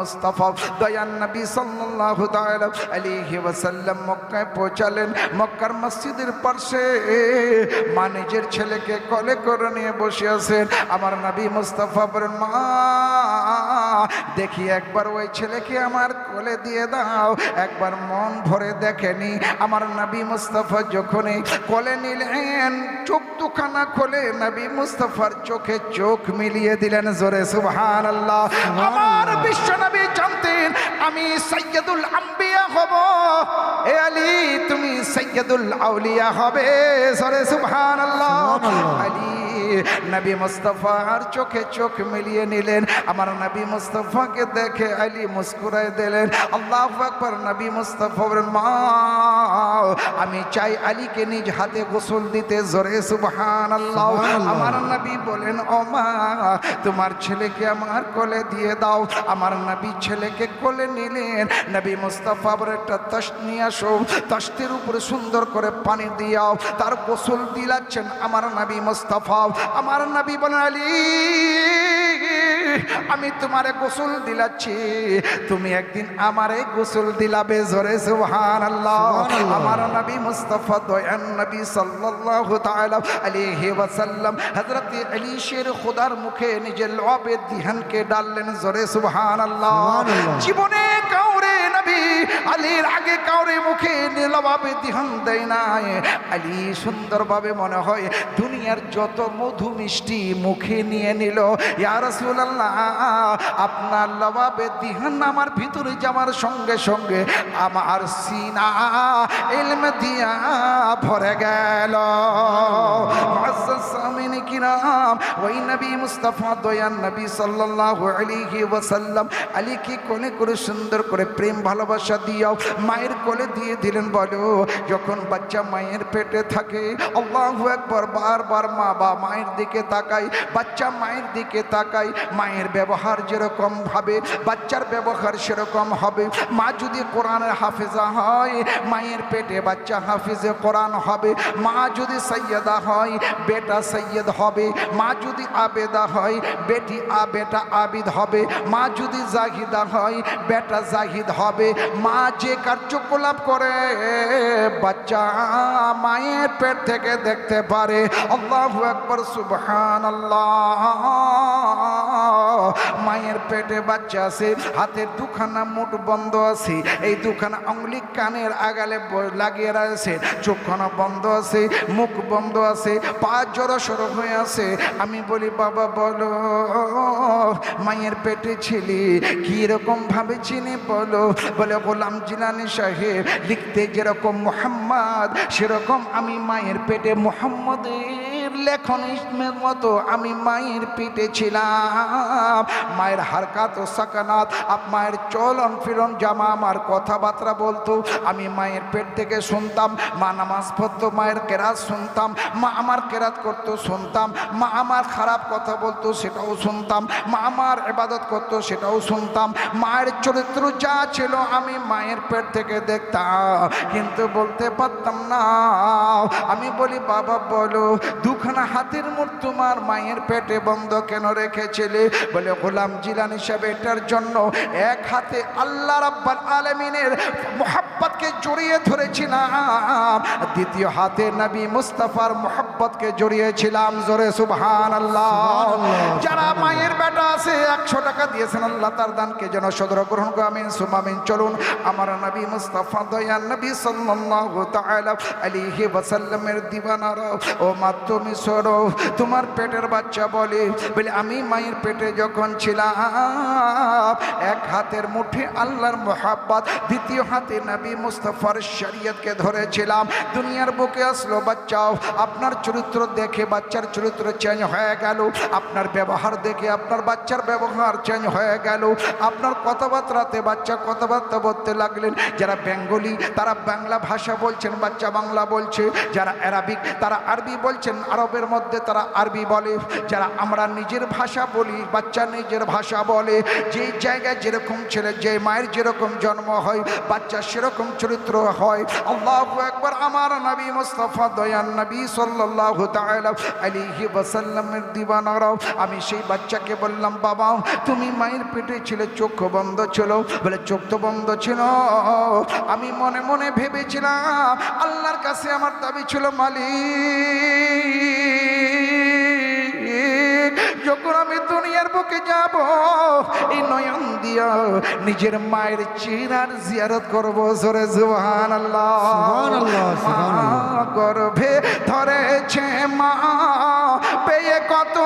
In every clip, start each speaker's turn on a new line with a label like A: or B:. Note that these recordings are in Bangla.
A: মুস্তাফা, দয়ান নবী সাল্লাল্লাহু তাআলা আলাইহি ওয়াসাল্লাম মক্কায় পৌঁছালেন। মক্কার মসজিদের পাশে মা নিজের ছেলেকে কলে করে নিয়ে বসে আছেন। আমার নবী মুস্তাফা বলেন, মা দেখি একবার ওই ছেলেকে আমার কোলে দিয়ে দাও। একবার মন ভরে দেখেনি আমার নবী মুস্তাফা যখনই কোলে নিলেন চোখ দুখানা খোলে নবী মুস্তাফার চোখে চোখ মিলিয়ে দিলেন জোরে সুবহান আল্লাহ আমার বিশ্ব নবী জানতেন আমি সৈয়দুল আম্বিয়া হব। এ আলী তুমি সৈয়দুল আউলিয়া হবে। জোরে সুবহান আল্লাহ আলী নবী মুস্তফা আর চোখে চোখ মিলিয়ে নিলেন। আমার নবী মুস্তফাকে দেখে আলী মুস্কুরায় দিলেন আল্লাহ আকবর নবী মুস্তফা বলেন, মা আমি চাই আলীকে নিজ হাতে গোসল দিতে জোরে সুবহান আল্লাহ আমার নবী বলেন ও মা তোমার ছেলেকে আমার কোলে দিয়ে দাও। আমার নবী ছেলেকে কোলে নিলেন। নবী মুস্তফা বলে একটা তস্ত নিয়ে আসো তস্তের উপরে সুন্দর করে পানি দিয়াও তার গোসল দিলাচ্ছেন আমার নবী মুস্তাফা। আমার নবী বলেন আলী আমি তোমারে গোসল দিলাচ্ছি। তুমি একদিন আমারে গোসল দিলাবে জোরে সুবহান আল্লাহ আমার নবী মুস্তাফা দয়ান নবী সাল্লাল্লাহু তাআলা আলাইহি ওয়াসাল্লাম হযরত আলী শের খোদার মুখে নিজের লবে দিহানকে ডাললেন জোরে সুবহানাল্লাহ। জীবনে কাউরে নবী আলীর আগে কাউরে মুখে নীলভাবে দিহান দেয় নাই। আলী সুন্দরভাবে মনে হয় দুনিয়ার যত মধু মিষ্টি মুখে নিয়ে নিল। আপনার লবাবে দিহান আমার ভিতরে যাওয়ার সঙ্গে সঙ্গে আমার সিনা ইলম দিয়া ভরে গেল। কিরাম, ওই নবী মুস্তাফা দয়ান নবী সাল্লাল্লাহু আলাইহি ওয়াসাল্লাম। আলীকে কোলে করে সুন্দর করে প্রেম ভালোবাসা দিয়াও মায়ের কোলে দিয়ে দিলেন, বলো, যখন বাচ্চা মায়ের পেটে থাকে, আল্লাহু একবার বারবার মা বা মায়ের দিকে তাকাই বাচ্চা মায়ের দিকে তাকাই মায়ের ব্যবহার যেরকম ভাবে, বাচ্চার ব্যবহার সেরকম হবে। মা যদি কোরআনের হাফেজা হয়, মায়ের পেটে বাচ্চা হাফিজে কোরআন হবে। মা যদি সৈয়দা হয়, বেটা সৈয়দ হবে। মা যদি আবেদা হয়, বেটি আবেটা আবিদ হবে। মা যদি জাহিদা হয়, বেটা জাহিদ হবে। মা যে কার্যকলাপ করে বাচ্চা মায়ের পেট থেকে দেখতে পারে। আল্লাহ একবার সুবহান মায়ের পেটে বাচ্চা আছে, হাতের দুখানা মুঠ বন্ধ আছে, এই দুখানা অঙ্গলি কানের আগালে লাগিয়ে রয়েছে চোখখানা বন্ধ আছে, মুখ বন্ধ আছে, পা জড়ো সড়ো হয়ে আছে। আমি বলি, বাবা, বলো, মায়ের পেটে ছিলি কি রকম ভাবে চিনি বলো? বলে, গোলাম জিলানি সাহেব লিখতে যেরকম মোহাম্মদ, সেরকম আমি মায়ের পেটে মোহাম্মদের লেখন ইসমের মতো আমি মায়ের পিঠে ছিলাম। মায়ের হারকাত ও আপ মায়ের চলন ফিরন জামা আমার কথাবার্তা বলতো। আমি মায়ের পেট থেকে শুনতাম, মা নামাজ পড়তো, মায়ের কেরাত শুনতাম, মা আমার কেরাত করতো শুনতাম, মা আমার খারাপ কথা বলতো সেটাও শুনতাম, মা আমার এবাদত করতো সেটাও শুনতাম। মায়ের চরিত্র যা ছিল আমি মায়ের পেট থেকে দেখতাম, কিন্তু বলতে পারতাম না। আমি বলি, বাবা, বলো দুখানা হাতের মুঠ তোমার মায়ের পেটে বন্ধ কেন রেখেছিলে? বলে গোলাম জিলানি সাহেব এটার জন্য এক হাতে আল্লাহ রাব্বাল আলমিনের মোহাব্বতকে জড়িয়ে ধরেছিলাম। দ্বিতীয় হাতে নবী মুস্তাফার মোহাব্বতকে জড়িয়েছিলাম। জোরে সুবহান আল্লাহ যারা মায়ের বেটা আছে একশো টাকা দিয়েছেন আল্লাহ তার দানকে যেন সদর গ্রহণ করে আমিন সুমামিন চলুন। আমার নবী মুস্তাফা দয়ান নবী সাল্লাল্লাহু তাআলা আলাইহি ওয়াসাল্লামের দিবানারা ও মা তুমি সরো তোমার পেটের বাচ্চা বলে। বলে, আমি মায়ের পেটে যখন ছিলাম, এক হাতের মুঠে আল্লাহর মোহাব্বত, দ্বিতীয় হাতে নবী মুস্তাফার শরীয়তকে ধরেছিলাম। দুনিয়ার বুকে আসলো, বাচ্চাও, আপনার চরিত্র দেখে বাচ্চার চরিত্র চেঞ্জ হয়ে গেল। আপনার ব্যবহার দেখে আপনার বাচ্চার ব্যবহার চেঞ্জ হয়ে গেল। আপনার কথাবার্তাতে বাচ্চা কথাবার্তা বলতে লাগলেন। যারা বেঙ্গলি, তারা বাংলা ভাষা বলছেন, বাচ্চা বাংলা বলছে। যারা অ্যারাবিক তারা আরবি বলছেন আরবের মধ্যে তারা আরবি বলে, যারা আমরা নিজের ভাষা বলি, বাচ্চা নিজের ভাষা বলে। যে জায়গায় যেরকম ছেলে, যে মায়ের যেরকম জন্ম হয়, বাচ্চা সেরকম চরিত্র হয়। আল্লাহ একবার আমার নবী মুস্তফা দয়ান নবী সাল্লাল্লাহু তাআলা আলাইহি ওয়াসাল্লামের দিবানারাও আমি সেই বাচ্চাকে বললাম, বাবা, তুমি মায়ের পেটে ছিলে, চোখ বন্ধ ছিল। বলে, চোখ তো বন্ধ ছিল। আমি মনে মনে ভেবেছিলাম, আল্লাহর কাছে আমার দাবি ছিল মালিক। যখন আমি দুনিয়ার বুকে যাব এই নয়ন দিয়া নিজের মায়ের চিরার জিয়ারত করব জোরে জুহান আল্লাহ। গর্ভে ধরেছে মা পেয়ে কত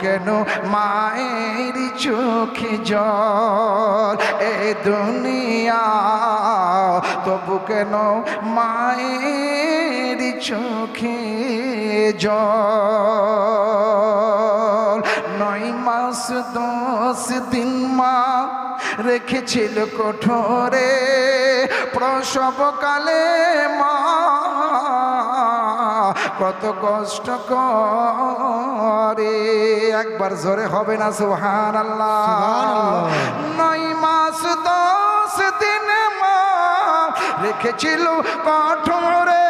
A: কেন মায়ের চোখে জল? এ দুনিয়া, তবু কেন মায়ের চোখে জল? নয় মাস দশ দিন মা রেখেছিল কঠোরে প্রসবকালে মা। কত কষ্ট করে। একবার জোরে হবে না সুহান আল্লাহ। নয় মাস দশ দিন মা রেখেছিল কঠোরে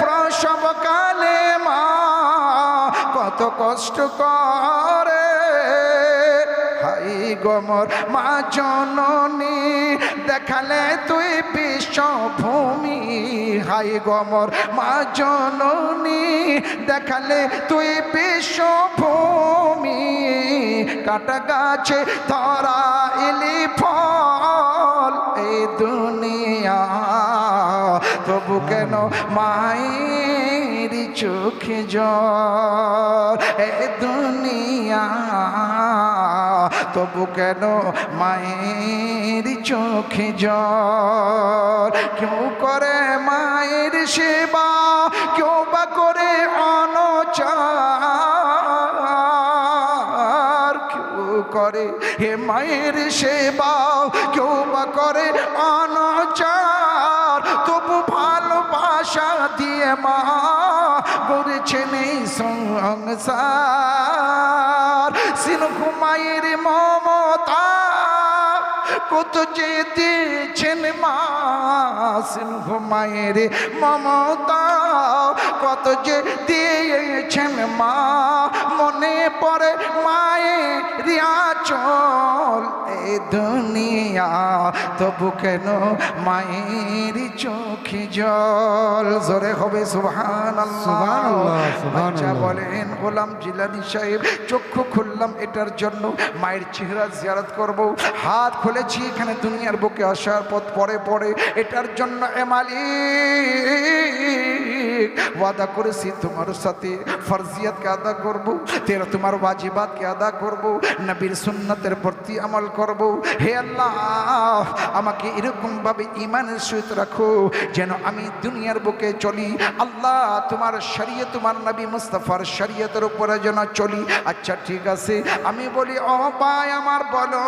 A: প্রসবকালে মা। কত কষ্ট করে গমর। মা জননী, দেখালে তুই বিশ্বভূমি হাই গমর, মা জননী, দেখালে তুই বিশ্বভূমি কাটা গাছে ধরা ইলি ফল এই দুনিয়া তবু কেন মায়ের চোখে জল? এ দুনিয়া তবু কেন মায়ের চোখে জল? কেউ করে মায়ের সেবা, কেউ বা করে অনচার। কেউ করে হে মায়ের সেবা, কেউ বা করে অনচার। মা করেছেন এই সংসার। সিনহ মায়ের মমতা কত যে দিয়েছেন মা। সিংহ মায়ের মমতা কত যে দিয়েছেন মা। মনে পড়ে মায়ের আচল, এ দুনিয়া তবু কেন মায়ের চোখে জল জোরে হবে
B: সুবহানাল্লাহ, সুবহানাল্লাহ।
A: বলেন গোলাম জিলানি সাহেব চক্ষু খুললাম এটার জন্য মায়ের চেহারা জিয়ারত করব। হাত খুলেছি এখানে দুনিয়ার বুকে আসার পথ পরে পরে এটার জন্য এমালি ওয়াদা করেছি তোমার সাথে ফরজিয়াতকে আদা করব তেরা তোমার ওয়াজিবাতকে আদা করব নবীর সুন্নতের প্রতি আমল করব। হে আল্লাহ আমাকে এরকমভাবে ইমানের সহিত রাখো যেন আমি দুনিয়ার বুকে চলি। আল্লাহ, তোমার শরীয় তোমার নবী মুস্তাফার শরীয়তের উপরে যেন চলি। আচ্ছা ঠিক আছে। আমি বলি, ও পায় আমার, বলো,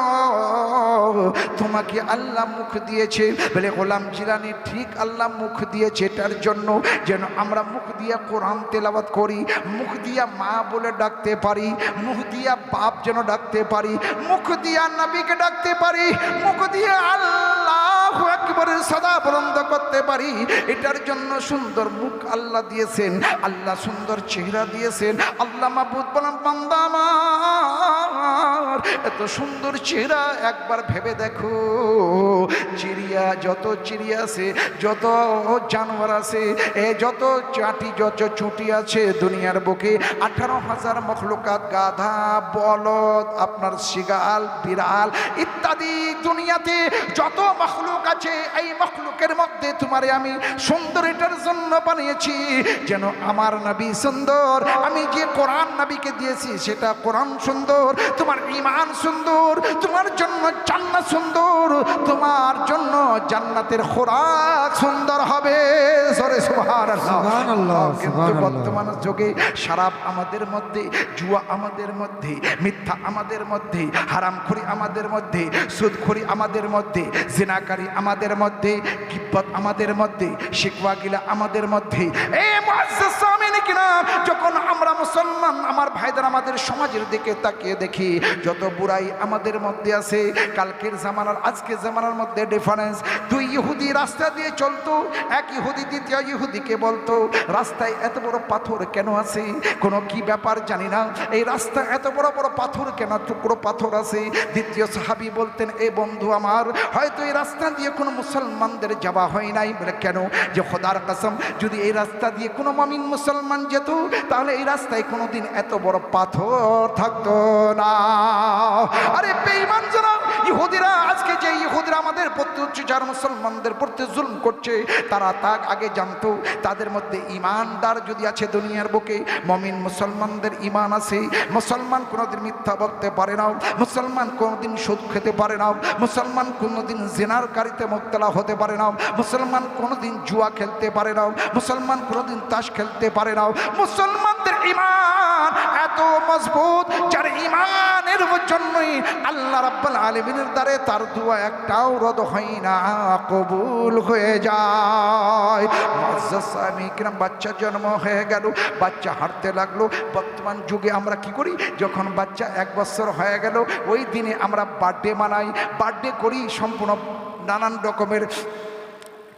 A: তোমাকে আল্লাহ মুখ দিয়েছে। বলে, গোলাম জিলানি ঠিক আল্লাহ মুখ দিয়েছে এটার জন্য যেন আমরা মুখ দিয়া কোরআন তেলাবাত করি, মুখ দিয়া মা বলে ডাকতে পারি, মুখ দিয়া বাপ যেন ডাকতে পারি, মুখ দিয়া নবীকে ডাকতে পারি, মুখ দিয়ে আল্লাহ একবারে সদা বরন্দ করতে পারি এটার জন্য সুন্দর মুখ আল্লাহ দিয়েছেন, আল্লাহ সুন্দর চেহারা দিয়েছেন, আল্লাহ মাহবুদ বলাম, বান্দা আমার। এত সুন্দর চেহারা, একবার ভেবে দেখো। চিড়িয়া যত চিড়িয়া আছে, যত জানোয়ার আছে, এ যত চাটি, যত চুটি আছে দুনিয়ার বুকে, আঠারো হাজার মখলুকাত গাধা, বলদ, আপনার শিগাল, বিড়াল ইত্যাদি দুনিয়াতে যত মখলুক আছে, এই মখলুকের মধ্যে তোমারে আমি সুন্দর এটার জন্য বানিয়েছি। যেন আমার নবী সুন্দর, আমি যে কোরআন নবীকে দিয়েছি, সেটা কোরআন সুন্দর, তোমার ইমান সুন্দর তোমার জন্য জান্নাত সুন্দর তোমার জন্য জান্নাতের খোরাক সুন্দর হবে। সরে সুবহানাল্লাহ।
B: সুবহানাল্লাহ,
A: কিন্তু বর্তমান যুগে শারাপ আমাদের মধ্যে জুয়া আমাদের মধ্যে মিথ্যা আমাদের মধ্যে হারামখড়ি আমাদের মধ্যে সুদখড়ি আমাদের মধ্যে জিনাকারী আমাদের মধ্যে কিব্বত আমাদের মধ্যে শিকওয়াগিলা আমাদের মধ্যে। এ কিরাম, যখন আমরা মুসলমান, আমার ভাইদের আমাদের সমাজের দিকে তাকিয়ে দেখি। যত বুড়াই আমাদের মধ্যে আছে, কালকের জামানার, আজকের জামানার মধ্যে ডিফারেন্স দুই ইহুদি রাস্তা দিয়ে চলতো, এক ইহুদি দ্বিতীয় ইহুদিকে বলতো, রাস্তায় এত বড় পাথর কেন আছে? কোনো কি ব্যাপার জানি না। এই রাস্তা এত বড় বড় পাথর কেন? টুকরো পাথর আছে। দ্বিতীয় সাহাবি বলতেন, এ বন্ধু আমার, হয়তো এই রাস্তা দিয়ে কোনো মুসলমানদের যাওয়া হয় নাই। বলে, কেন? যে খোদার কাসম, যদি এই রাস্তা দিয়ে কোনো মামিন মুসলমান যেত, তাহলে এই রাস্তায় কোনোদিন এত বড় পাথর থাকতো না। আরে বেঈমান যারা ইহুদিরা, আজকে যে ইহুদিরা আমাদের প্রতি হচ্ছে, যার মুসলমানদের প্রতি জুলম করছে, তারা তা আগে জানতো, তাদের মধ্যে ইমানদার যদি আছে দুনিয়ার বুকে, মমিন মুসলমানদের ইমান আছে, মুসলমান কোনোদিন মিথ্যা বলতে পারে না, মুসলমান কোনোদিন সুদ খেতে পারে না, মুসলমান কোনোদিন জেনার কারিতে মোক্তলা হতে পারে না, মুসলমান কোনোদিন জুয়া খেলতে পারে না, মুসলমান কোনোদিন তাস খেলতে পারে না মুসলমানদের ইমান এত মজবুত যার ইমানের জন্যই আল্লাহ রাব্বুল আলামিনের দ্বারে তার দোয়া একটাও রদ হয় না, কবুল হয়ে যায়। কিরাম, বাচ্চা জন্ম হয়ে গেল, বাচ্চা হাঁটতে লাগল। বর্তমান যুগে আমরা কি করি? যখন বাচ্চা এক বছর হয়ে গেল, ওই দিনে আমরা বার্থডে মানাই। বার্থডে করি সম্পূর্ণ নানান রকমের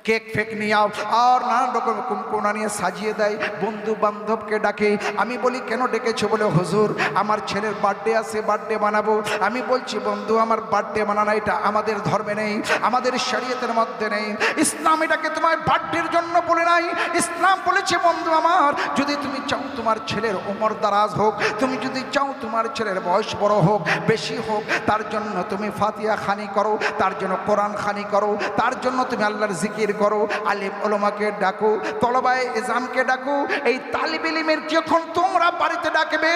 A: কেক ফেক নিয়ে আও, আর নানান রকম কুমকুনা নিয়ে সাজিয়ে দেয়। বন্ধু বান্ধবকে ডাকে, আমি বলি, কেন ডেকেছো? বলে, হুজুর, আমার ছেলের বার্থডে আছে, বার্থডে বানাবো। আমি বলছি, বন্ধু, আমার বার্থডে বানানো, এটা আমাদের ধর্মে নেই, আমাদের শরীয়তের মধ্যে নেই। ইসলাম এটাকে তোমার বার্থডের জন্য বলে নাই। ইসলাম বলেছে, বন্ধু আমার, যদি তুমি চাও তোমার ছেলের ওমর দারাজ হোক, তুমি যদি চাও তোমার ছেলের বয়স বড় হোক, বেশি হোক, তার জন্য তুমি ফাতিয়া খানি করো, তার জন্য কোরআন খানি করো, তার জন্য তুমি আল্লাহর জিকির করো, আলিম ওলমাকে ডাকো তলবায় এজামকে ডাকো, এই তালিব ইলিমের যখন তোমরা বাড়িতে ডাকবে,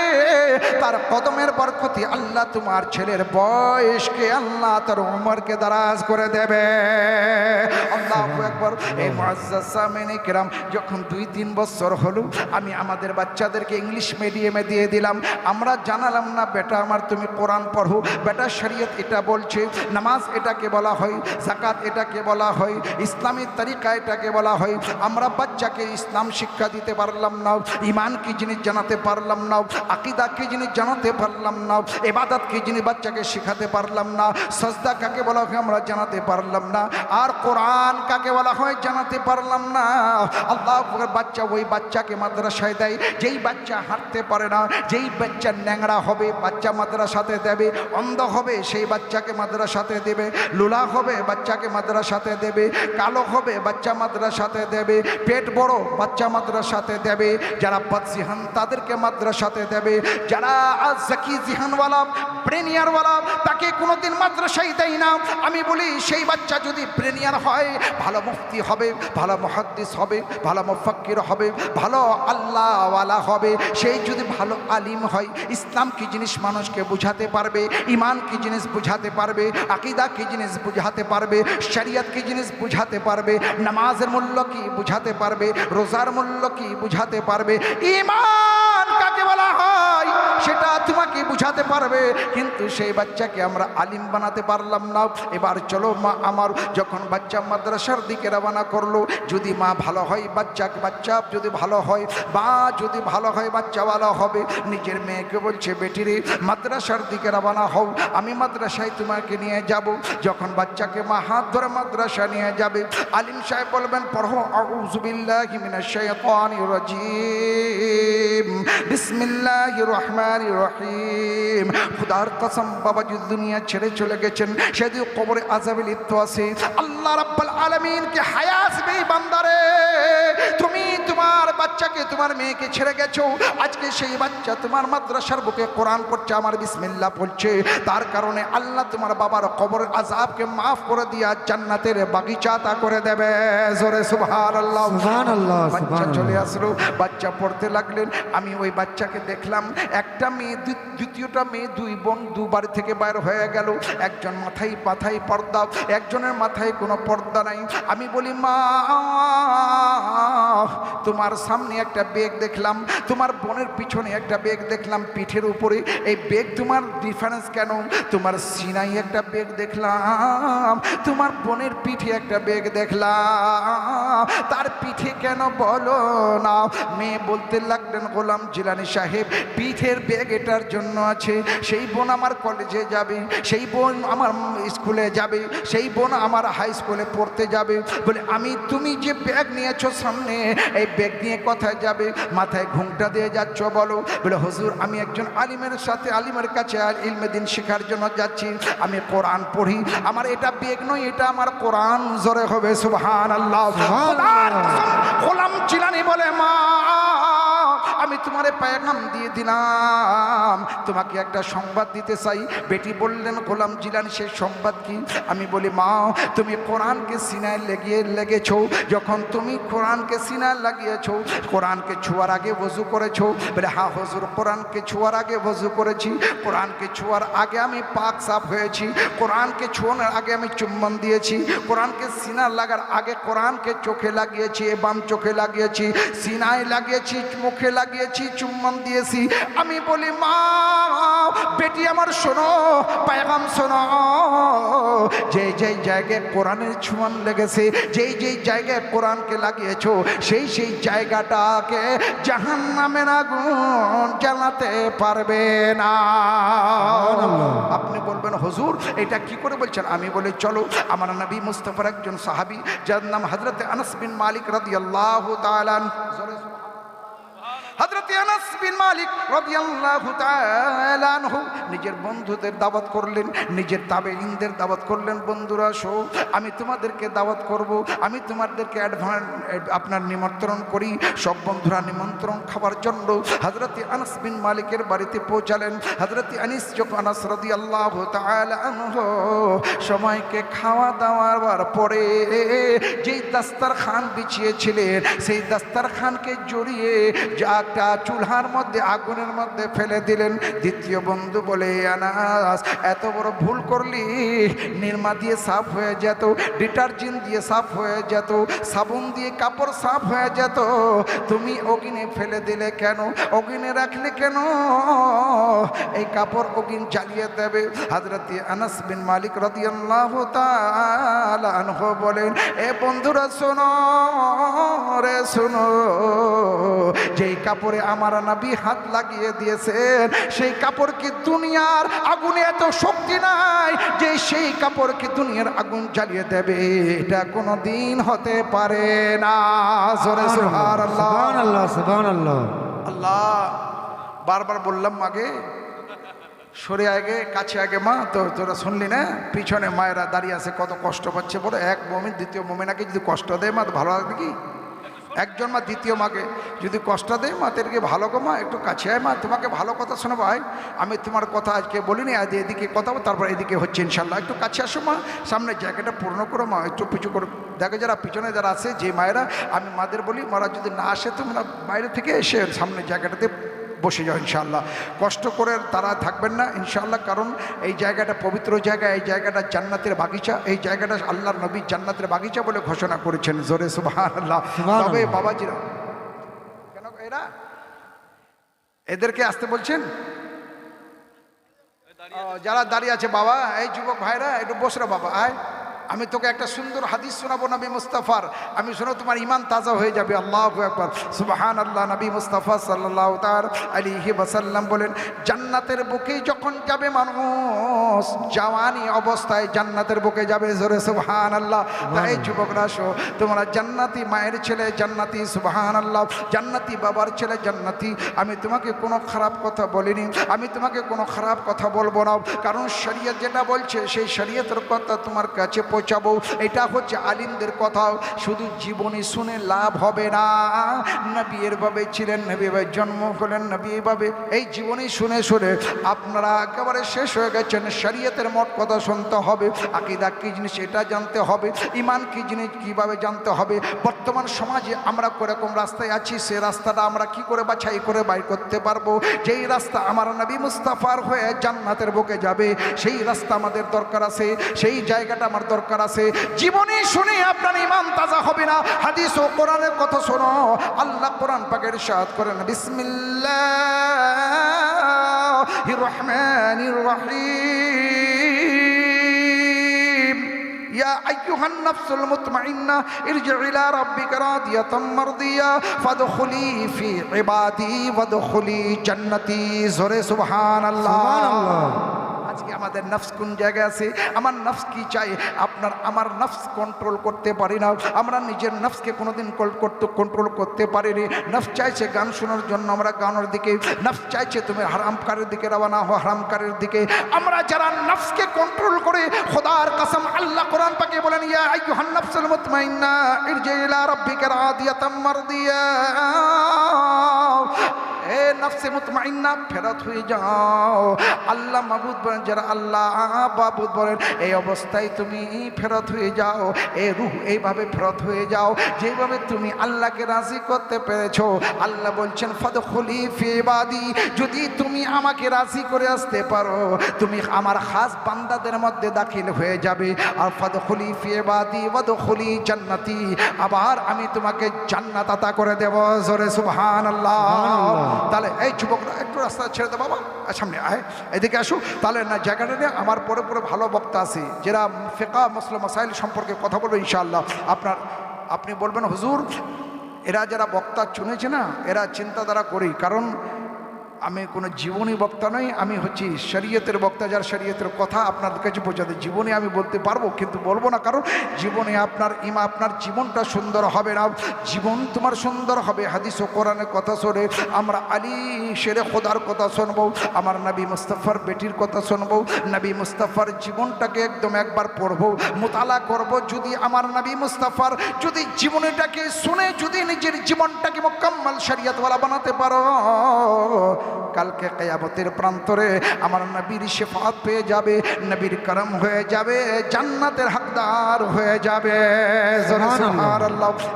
A: তার কদমের বরকতি আল্লাহ তোমার ছেলের বয়সকে আল্লাহ তার উমরকে দারাজ করে দেবে। আল্লাহ একবার এই মুআজ্জাজ কিরাম, যখন দুই, তিন বছর হলো, আমি আমাদের বাচ্চাদেরকে ইংলিশ মিডিয়ামে দিয়ে দিলাম। আমরা জানালাম না, বেটা আমার তুমি কোরআন পড়ো। বেটা শরীয়ত এটা বলছে, নামাজ এটাকে বলা হয় জাকাত এটাকে বলা হয়। ইসলামী তরিকা এটাকে বলা হয়, আমরা বাচ্চাকে ইসলাম শিক্ষা দিতে পারলাম না ইমান কি জিনিস জানাতে পারলাম না আকিদা কি জিনিস জানাতে পারলাম না এবাদত কি জিনিস বাচ্চাকে শেখাতে পারলাম না, সজদা কাকে বলা হয় আমরা জানাতে পারলাম না, আর কোরআন কাকে বলা হয় জানাতে পারলাম না। আল্লাহ বাচ্চা ওই বাচ্চাকে মাদ্রাসায় দেয়, যেই বাচ্চা হাঁটতে পারে না, যেই বাচ্চা ন্যাংরা হবে, বাচ্চা মাদ্রাসাতে দেবে, অন্ধ হবে, সেই বাচ্চাকে মাদ্রাসাতে দেবে, লুলা হবে, বাচ্চাকে মাদ্রাসাতে দেবে, কালো হবে, বাচ্চা মাদ্রাসাতে দেবে। পেট বড়, বাচ্চা মাদ্রাসাতে দেবে। যারা বদজিহান, তাদেরকে মাদ্রাসাতে দেবে। যারা আজ জাকি জিহানওয়ালা ব্রেনিয়ারওয়ালা তাকে কোনোদিন মাদ্রাসাই দেয় না। আমি বলি, সেই বাচ্চা যদি ব্রেনিয়ার হয়, ভালো মুফতি হবে, ভালো মহাদ্দিস হবে, ভালো মুফাক্কির হবে, ভালো আল্লাহওয়ালা হবে। সেই যদি ভালো আলিম হয়, ইসলাম কি জিনিস মানুষকে বুঝাতে পারবে? ইমান কি জিনিস বুঝাতে পারবে? আকিদা কি জিনিস বুঝাতে পারবে? শরিয়ত কি জিনিস বুঝাতে পারবে? নামাজের মূল্য কি বুঝাতে পারবে রোজার মূল্য কি বুঝাতে পারবে ইমান কাকে বলা হয়? সেটা তোমাকে বুঝাতে পারবে, কিন্তু সেই বাচ্চাকে আমরা আলিম বানাতে পারলাম না। এবার চলো মা আমার, যখন বাচ্চা মাদ্রাসার দিকে রওনা করল, যদি মা ভালো হয় বাচ্চা বাচ্চা যদি ভালো হয়, বা যদি ভালো হয় বাচ্চা ভালো হবে, নিজের মেয়েকে বলছে বেটিরে মাদ্রাসার দিকে রওনা হও, আমি মাদ্রাসায় তোমাকে নিয়ে যাব। যখন বাচ্চাকে মা হাত ধরে মাদ্রাসা নিয়ে যাবে, আলিম সাহেব বলবেন, পড়ো, আউযু বিল্লাহি মিনাশ শাইতানির রাজিম। রহিম। খুদার কসম বাবা দুনিয়া ছেড়ে চলে গেছেন সেদিন কবরে আজাবে লিপ্ত আছে আল্লাহ রাব্বুল আলামিনকে আসবে বান্দারে। তুমি তোমার বাচ্চাকে তোমার মেয়েকে ছেড়ে গেছো আজকে সেই বাচ্চা তোমার মাদ্রাসার বুকে কোরআন পড়ছে আমার বিসমিল্লাহ পড়ছে। তার কারণে আল্লাহ তোমার বাবার কবরের আজাবকে মাফ করে দিয়া জান্নাতের বাগিচা তা করে দেবে। জোরে সুবহানাল্লাহ।
B: সুবহানাল্লাহ,
A: বাচ্চা চলে আসলো বাচ্চা পড়তে লাগলেন আমি ওই বাচ্চাকে দেখলাম, একটা মেয়ে দ্বিতীয়টা মেয়ে দুই বোন দুবার থেকে বাইর হয়ে গেল। একজন মাথায় পাথায় পর্দা, একজনের মাথায় কোনো পর্দা নাই। আমি বলি, মা, তোমার সামনে একটা বেগ দেখলাম, তোমার বোনের পিছনে একটা বেগ দেখলাম, পিঠের উপরে। এই বেগ তোমার ডিফারেন্স কেন? তোমার সিনাই একটা বেগ দেখলাম, তোমার বোনের পিঠে একটা বেগ দেখলাম। তার পিঠে কেন বলো না? মেয়ে বলতে লাগলেন, গোলাম জিলানি সাহেব পিঠের ব্যাগ এটার জন্য আছে। সেই বোন আমার কলেজে যাবে সেই বোন আমার স্কুলে যাবে সেই বোন আমার হাই স্কুলে পড়তে যাবে। বলে আমি তুমি যে ব্যাগ নিয়েছো সামনে এই ব্যাগ নিয়ে কোথায় যাবে? মাথায় ঘুমটা দিয়ে যাচ্ছ বলো। বলে হুজুর আমি একজন আলিমের সাথে আলিমের কাছে আর ইলমে দিন শেখার জন্য যাচ্ছি। আমি কোরআন পড়ি। আমার এটা ব্যাগ নয় এটা আমার কোরআন জোরে হবে সুবহান আল্লাহ। গোলাম চিলানি বলে মা আমি তোমারে পায়গাম দিয়ে দিলাম। তোমাকে একটা সংবাদ দিতে চাই। বেটি বললেন, গোলাম জিলান, সে সংবাদ কি? আমি বলি, মা, তুমি কোরআনকে সিনায় লেগিয়ে, লেগেছো। যখন তুমি কোরআনকে সিনায় লাগিয়েছো, কোরআনকে ছোঁয়ার আগে বজু করেছ। বলে হ্যাঁ হজুর, কোরআনকে ছোঁয়ার আগে বজু করেছি। কোরআনকে ছোঁয়ার আগে আমি পাক সাফ হয়েছি। কোরআনকে ছোঁয়ানোর আগে আমি চুম্বন দিয়েছি। কোরআনকে সিনা লাগার আগে কোরআনকে চোখে লাগিয়েছি, এ বাম চোখে লাগিয়েছি। সিনায় লাগিয়েছি, মুখে লাগিয়েছি চুম্বন দিয়েছি। আমি বলি মা বেটি আমার শোনো পায়গাম শোনো। যে যেই জায়গায় কোরআনের ছোঁয়ান লেগেছে যেই যেই জায়গায় কোরআনকে লাগিয়েছো সেই সেই জায়গাটাকে জাহান নামের আগুন জ্বালাতে পারবে না। আপনি বলবেন হুজুর এটা কি করে বলছেন? আমি বলি চলো আমার নবী মুস্তফার একজন সাহাবী যার নাম হজরত আনস বিন মালিক রাদিয়াল্লাহু তাআলা জোরে হজরত আনাস বিন মালিক রাদিয়াল্লাহু তাআলা আনহু নিজের বন্ধুদের দাওয়াত করলেন, নিজের তাবেঈনদের দাওয়াত করলেন, বন্ধুরা শো আমি তোমাদেরকে দাওয়াত করব, আমি তোমাদেরকে অ্যাডভান্স আপনার নিমন্ত্রণ করি। সব বন্ধুরা নিমন্ত্রণ খাবার জন্য হজরত আনাস বিন মালিকের বাড়িতে পৌঁছালেন। হজরত আনিস যখন, আনাস রাদিয়াল্লাহু তাআলা আনহু সময়কে খাওয়া দাওয়ার পরে যেই দাস্তার খান বিছিয়েছিলেন, সেই দাস্তার খানকে জড়িয়ে যা চুলহার মধ্যে, আগুনের মধ্যে ফেলে দিলেন। দ্বিতীয় বন্ধু বলে আনাস, এত বড় ভুল করলি। নির্মা দিয়ে সাফ হয়ে যেত, ডিটারজেন্ট দিয়ে সাফ হয়ে যেত, সাবুন দিয়ে কাপড় সাফ হয়ে যেত। তুমি অগ্নি ফেলে দিলে কেন? অগ্নি রাখলে কেন? এই কাপড় অগ্নি জ্বালিয়ে দেবে। হাজরতি আনাস বিন মালিক রাদিয়াল্লাহু আনহু বলেন, এ বন্ধুরা, শোনো রে, শোনো। যেই কাপড়ে আমার নবী হাত লাগিয়ে দিয়েছেন। সেই কাপড় কি দুনিয়ার আগুনে এত শক্তি নাই যে সেই কাপড় কি দুনিয়ার আগুন জ্বালিয়ে দেবে? এটা কোনো দিন হতে পারে না। আল্লাহ বারবার বললাম আগে সরে আগে কাছে আগে মা তো তোরা শুনলি না? পিছনে মায়েরা দাঁড়িয়ে আছে কত কষ্ট পাচ্ছে বলো। এক মমিন দ্বিতীয় মমিনাকে যদি কষ্ট দেয় মা তো ভালো লাগবে কি? একজন মা, দ্বিতীয় মাকে, যদি কষ্ট দেয়, মা তেরকে ভালো গো মা, একটু কাছে আয় মা, তোমাকে ভালো কথা শোনো ভাই আমি তোমার কথা আজকে বলিনি, আজ এদিকে কথা তারপর এদিকে হচ্ছে ইনশাল্লাহ একটু কাছে আসো মা, সামনে জায়গাটা পূর্ণ করো মা, একটু পিছু করো। দেখো যারা পিছনে যারা আসে যে মায়েরা, আমি মাদের বলি, মারা যদি না আসে তোমরা বাইরে থেকে এসে সামনে জায়গাটাতে বসে যাও ইনশাল্লাহ কষ্ট করে তারা থাকবেন না ইনশাল্লাহ কারণ এই জায়গাটা পবিত্র জায়গা এই জায়গাটা জান্নাতের বাগিচা এই জায়গাটা আল্লাহর নবী জান্নাতের বাগিচা বলে ঘোষণা করেছেন জোরে সুবাহ আল্লাহ তবে বাবাজিরা কেন এরা? এদেরকে আসতে বলছেন? যারা দাঁড়িয়ে আছে বাবা এই যুবক ভাইরা একটু বসরা বাবা আয়। আমি তোকে একটা সুন্দর হাদিস শোনাবো নবী মুস্তাফার। আমি শোনো তোমার ইমান তাজা হয়ে যাবে আল্লাহ একবার সুবাহান আল্লাহ নবী মুস্তাফা সাল্লাহ তার আলিহি ওয়াসাল্লাম বলেন জান্নাতের বুকেই যখন যাবে মানুষ জওয়ানি অবস্থায় জান্নাতের বুকে যাবে জোরে সুবহান আল্লাহ তাই যুবকরা শো তোমরা জান্নাতি মায়ের ছেলে জান্নাতি সুবহান আল্লাহ জান্নাতি বাবার ছেলে জান্নাতি। আমি তোমাকে কোনো খারাপ কথা বলিনি আমি তোমাকে কোনো খারাপ কথা বলব না। কারণ শরীয়ত যেটা বলছে সেই শরীয়তের কথা তোমার কাছে পৌঁছাবো এটা হচ্ছে আলিমদের কথা। শুধু জীবনী শুনে লাভ হবে না। নবী এরভাবে ছিলেন, নবী এভাবে জন্ম হলেন, নবী এভাবে এই জীবনী শুনে শুনে আপনারা একেবারে শেষ হয়ে গেছেন। শরীয়তের মোট কথা শুনতে হবে। আকিদা কী জিনিস এটা জানতে হবে। ইমান কী জিনিস কীভাবে জানতে হবে। বর্তমান সমাজে আমরা কোরকম রাস্তায় আছি, সে রাস্তাটা আমরা কি করে বাছাই করে বাইর করতে পারব? যেই রাস্তা আমার নবী মুস্তাফার হয়ে জান্নাতের বুকে যাবে, সেই রাস্তা আমাদের দরকার আছে। সেই জায়গাটা আমার দরকার দরকার আছে জীবনে শুনে আপনার ইমান তাজা হবে না হাদিস ও কোরআনের কথা শোনো আল্লাহ কোরআন পাকের সাথ করেন বিসমিল্লাহ রহমানির রহিম يا أيها النفس المطمئنة ارجع إلى ربك راضية مرضية فادخلي في عبادي وادخلي جنتي زور سبحان الله
B: সুবহানাল্লাহ।
A: আজকে আমাদের নফস কোন জায়গায় আছে? আমার নফস কি চাই? আপনার, আমার নফস কন্ট্রোল করতে পারি না। আমরা নিজের নফসকে কোনোদিন কন্ট্রোল করতে পারিনি। নফস চাইছে গান শোনার জন্য আমরা গানের দিকে। নফস চাইছে তুমি হারামকারের দিকে রওনা হো হারামকারের দিকে। আমরা যারা নফসকে কন্ট্রোল করে, খোদার কসম আল্লাহ কোরআন পাকে বলেন, ইয়া আইয়ুহান নাফসুল মুতমাইন্না, ইরজি ইলা রাব্বিকা রাদিয়াতাম মারদিয়া। নফসে মুতমাইন্না ফেরত হয়ে যাও। আল্লাহ মাবুদ বলেন যারা আল্লাহ বাবুদ বলেন এই অবস্থায় তুমি ফেরত হয়ে যাও এ রুহ এইভাবে ফেরত হয়ে যাও যেভাবে তুমি আল্লাহকে রাজি করতে পেরেছ। আল্লাহ বলছেন ফদ খলি ফেবাদি যদি তুমি আমাকে রাজি করে আসতে পারো তুমি আমার খাস বান্দাদের মধ্যে দাখিল হয়ে যাবে। আর ফদ খলি ফেবাদি ওদ খলি জান্নাতি আবার আমি তোমাকে জান্নাত আতা করে দেব। জোরে সুবহান আল্লাহ তাহলে এই যুবকরা একটু রাস্তা ছেড়ে দে বাবা। সামনে, আয়। এদিকে আসো। তাহলে না, জায়গাটা নিয়ে আমার পরে পরে ভালো বক্তা আছে। যারা ফেকা মসলা মাসাইল সম্পর্কে কথা বলবে, ইনশাআল্লাহ। আপনার, আপনি বলবেন, হুজুর, এরা যারা বক্তা চুনেছে না, এরা চিন্তাধারা করি কারণ আমি কোনো জীবনী বক্তা নই, আমি হচ্ছি শরীয়তের বক্তা, যার শরীয়তের কথা আপনার কাছে পৌঁছাতে জীবনে আমি বলতে পারব, কিন্তু বলব না, কারণ জীবনে আপনার ইমা, আপনার জীবনটা সুন্দর হবে না, জীবন তোমার সুন্দর হবে, হাদিস ও কোরআনের কথা শোনে, আমরা আলী শেরে খোদার কথা শুনব, আমার নবী মুস্তফার বেটির কথা শুনব, নবী মুস্তফার জীবনটাকে একদম একবার পড়ব, মোতালা করব, যদি আমার নবী মুস্তফার, যদি জীবনীটাকে শুনে, যদি নিজের জীবনটাকে মোকাম্মল শরিয়তওয়ালা বানাতে পারো কালকে কেয়ামতের প্রান্তরে আমার নবীর শেফাত পেয়ে যাবে নবীর করম হয়ে যাবে জান্নাতের হকদার হয়ে যাবে।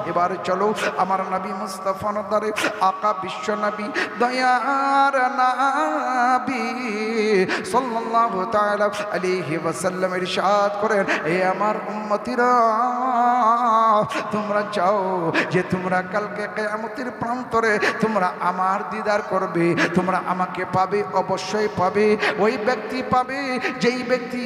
A: এবার চলো আমার নবী মুস্তাফা নদারে আকা বিশ্ব নবী দয়ার নবী সাল্লাল্লাহু তাআলা আলাইহি ওয়াসাল্লাম ইরশাদ করেন এ আমার উম্মতিরা তোমরা চাও যে তোমরা কালকে কেয়ামতের প্রান্তরে তোমরা আমার দিদার করবে তোমরা আমাকে পাবে অবশ্যই পাবে ওই ব্যক্তি পাবে যেই ব্যক্তি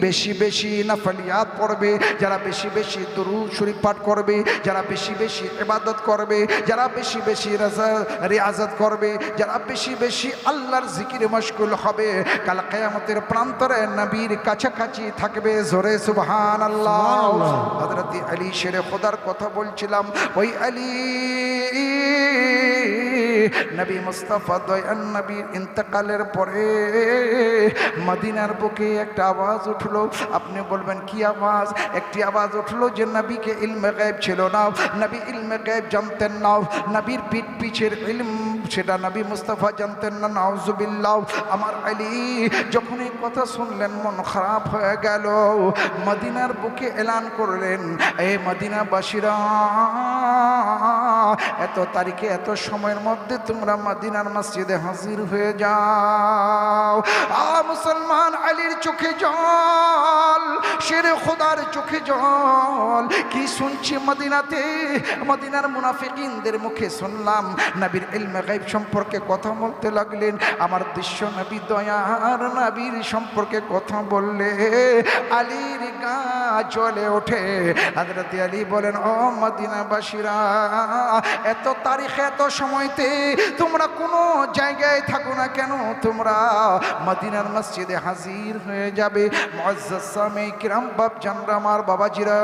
A: বেশি বেশি নাফালিয়াত পড়বে যারা বেশি বেশি দরু শরীফ পাঠ করবে যারা বেশি বেশি ইবাদত করবে যারা বেশি বেশি রাজা রিয়াজত করবে যারা বেশি বেশি আল্লাহর জিকিরে মশগুল হবে কাল কেয়ামতের প্রান্তরে নবীর কাছাকাছি থাকবে জোরে সুবহান আল্লাহ। হজরত আলী শেরে খোদার কথা বলছিলাম ওই আলী নবী মুস্তাফা দয়ান নবীর ইন্তকালের পরে মদিনার বুকে একটা আওয়াজ উঠল। আপনি বলবেন, কি আওয়াজ? একটি আওয়াজ উঠল যে নবীকে ইলমে গায়েব ছিল না। নবী ইলমে গায়েব জানতেন না। নবীর পিঠ পিছের ইলম সেটা নবী মুস্তাফা জানতেন না, নাউজুবিল্লাহ। আমার আলী যখন এই কথা শুনলেন, মন খারাপ হয়ে গেল। মদিনার বুকে এলান করলেন এই মদিনাবাসীরা, এত তারিখে, এত সময়ের মধ্যে তোমরা মদিনার মসজিদে হাজির হয়ে যাও। আ মুসলমান আলীর চোখে জল, শেরে খোদার চোখে জল। কি শুনছি মদিনাতে? মদিনার মুনাফিকিনদের মুখে শুনলাম, নবীর ইলমে গাইব সম্পর্কে কথা বলতে লাগলেন। আমার দৃশ্য নবী দয়ার নবীর সম্পর্কে কথা বললে আলীর গা চলে ওঠে। হজরত আলী বলেন, ও মদিনাবাসীরা, এত তারিখে, এত সময়তে তোমরা কোনো জায়গায় থাকো না কেন? তোমরা মদিনার মসজিদে হাজির হয়ে যাবে। মজ্জামে কিরাম আমার বাবাজিরা।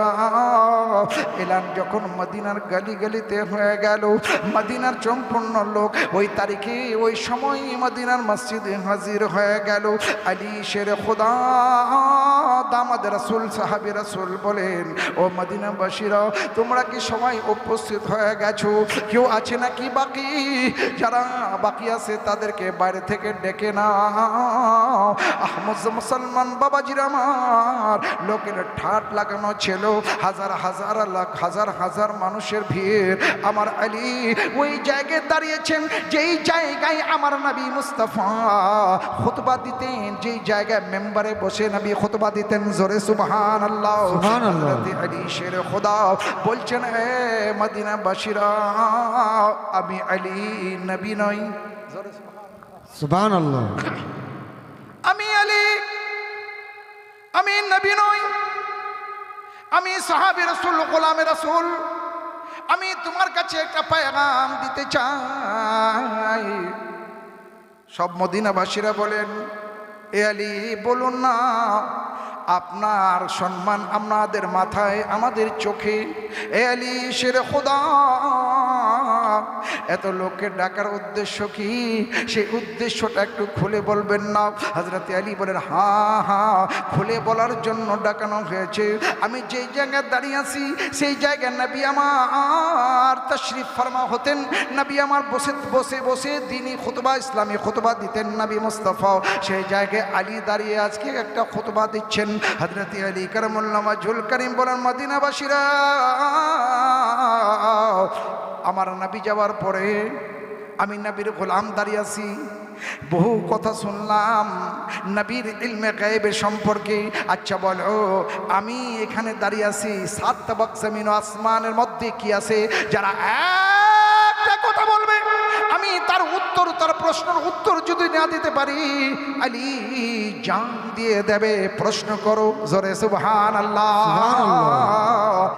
A: এলান যখন মদিনার গালি গালিতে হয়ে গেল, মদিনার সম্পূর্ণ লোক ওই তারিখে, ওই সময় মদিনার মসজিদে হাজির হয়ে গেল। আলী শের খোদা, দামাদ রাসুল, সাহাবি রাসুল বলেন, ও মদিনাবাসীরা, তোমরা কি সবাই উপস্থিত হয়ে গেছো? কেউ আছে নাকি বাকি? যারা বাকি আছে, তাদেরকে বাইরে থেকে ডেকে না আহমদ মুসলমান বাবাজির আমার, লোকের ঠাট লাগানো ছিল। হাজার হাজার লাখ, হাজার হাজার মানুষের ভিড়। আমার আলী ওই জায়গায় দাঁড়িয়েছেন। যেই জায়গায় আমার নবী মুস্তাফা খুতবা দিতেন যেই জায়গায় মেম্বারে বসে নবী খুতবা দিতেন জোরে সুবহান আল্লাহ শের খোদা বলছেন এ মদিনা বাসিরা আমি আলী নবী নই। জোরে সুবহান
B: আল্লাহ
A: আমি আলী আমি নবী নই। আমি সাহাবি রসুল গোলামে রসুল। আমি তোমার কাছে একটা পায়গাম দিতে চাই। সব মদিনাবাসীরা বলেন, এ আলী, বলুন না, আপনার সম্মান আপনাদের মাথায়, আমাদের চোখে। এ আলী, শের খোদা এত লোককে ডাকার উদ্দেশ্য কি? সেই উদ্দেশ্যটা একটু খুলে বলবেন না? হজরত আলী বলেন, হা হা, খুলে বলার জন্য ডাকানো হয়েছে। আমি যেই জায়গায় দাঁড়িয়ে আছি, সেই জায়গায় নবী আমার তশরিফ ফার্মা হতেন। নবী আমার বসে বসে বসে দিনই খুতবা, ইসলামী খুতবা দিতেন নবী মুস্তফা। সেই জায়গায় আলী দাঁড়িয়ে আজকে একটা খুতবা দিচ্ছেন। হজরত আলী করমুল্লামা জুল করিম বলেন, মদিনাবাসীরা আমার নবী যাওয়ার পরে আমি নবীর গোলাম দাঁড়িয়ে আছি। বহু কথা শুনলাম। নবীর ইলমে গায়েবের সম্পর্কে। আচ্ছা বলো, আমি এখানে দাঁড়িয়ে আছি। সাত তবক জমিন আসমানের মধ্যে কি আছে? যারা একটা কথা বলবে, আমি তার উত্তর, তার প্রশ্নের উত্তর যদি না দিতে পারি, আলী জান দিয়ে দেবে। প্রশ্ন করো, জোরে সুবহান আল্লাহ।